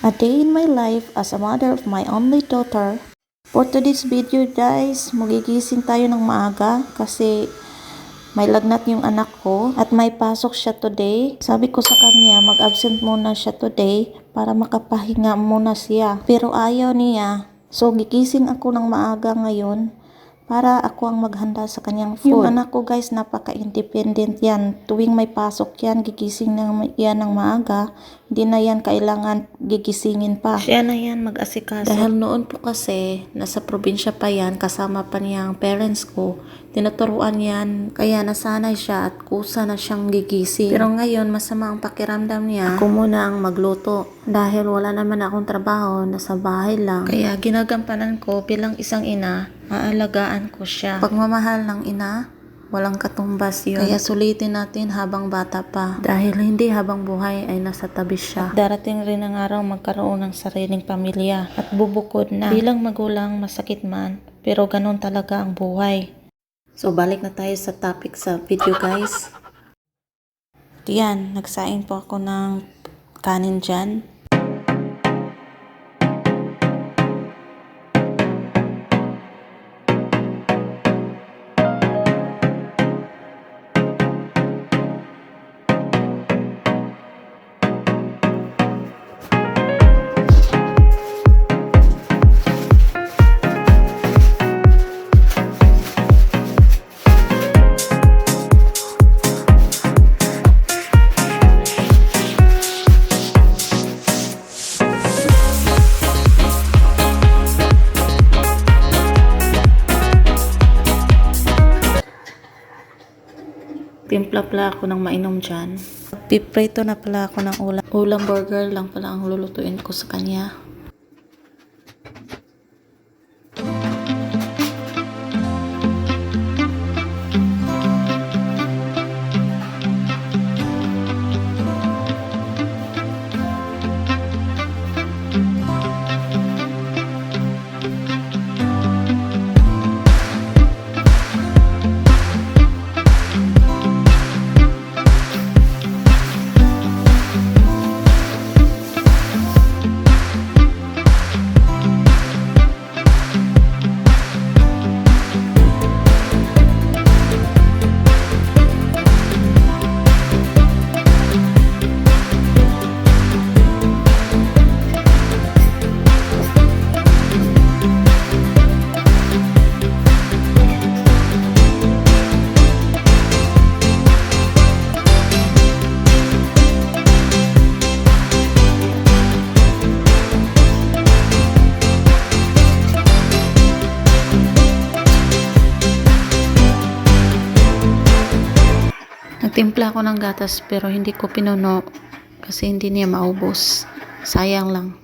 A day in my life as a mother of my only daughter. For today's video guys, magigising tayo ng maaga kasi may lagnat yung anak ko at may pasok siya today. Sabi ko sa kanya mag-absent muna siya today para makapahinga muna siya. Pero ayaw niya. So gigising ako ng maaga ngayon para ako ang maghanda sa kanyang food. Yung anak ko guys, napaka-independent yan. Tuwing may pasok yan, gigising na yan ng maaga. Hindi na yan kailangan gigisingin pa. Siya na yan mag-asikaso. Dahil noon po kasi, nasa probinsya pa yan, kasama pa niyang parents ko. Tinuturuan yan, kaya nasanay siya at kusa na siyang gigising. Pero ngayon, masama ang pakiramdam niya. Ako muna ang magluto. Dahil wala naman akong trabaho, nasa bahay lang. Kaya ginagampanan ko bilang isang ina, aalagaan ko siya. Pagmamahal ng ina, walang katumbas yun. Kaya sulitin natin habang bata pa. Dahil hindi habang buhay ay nasa tabi siya. At darating rin ang araw magkaroon ng sariling pamilya. At bubukod na. Bilang magulang, masakit man. Pero ganun talaga ang buhay. So balik na tayo sa topic sa video guys. Yan, nagsain po ako ng kanin dyan. Timpla pala ako ng mainom dyan. Piprito na pala ako ng ulam. Ulam burger lang pala ang lulutuin ko sa kanya. Nagtimpla ako ng gatas pero hindi ko pinuno kasi hindi niya maubos. Sayang lang.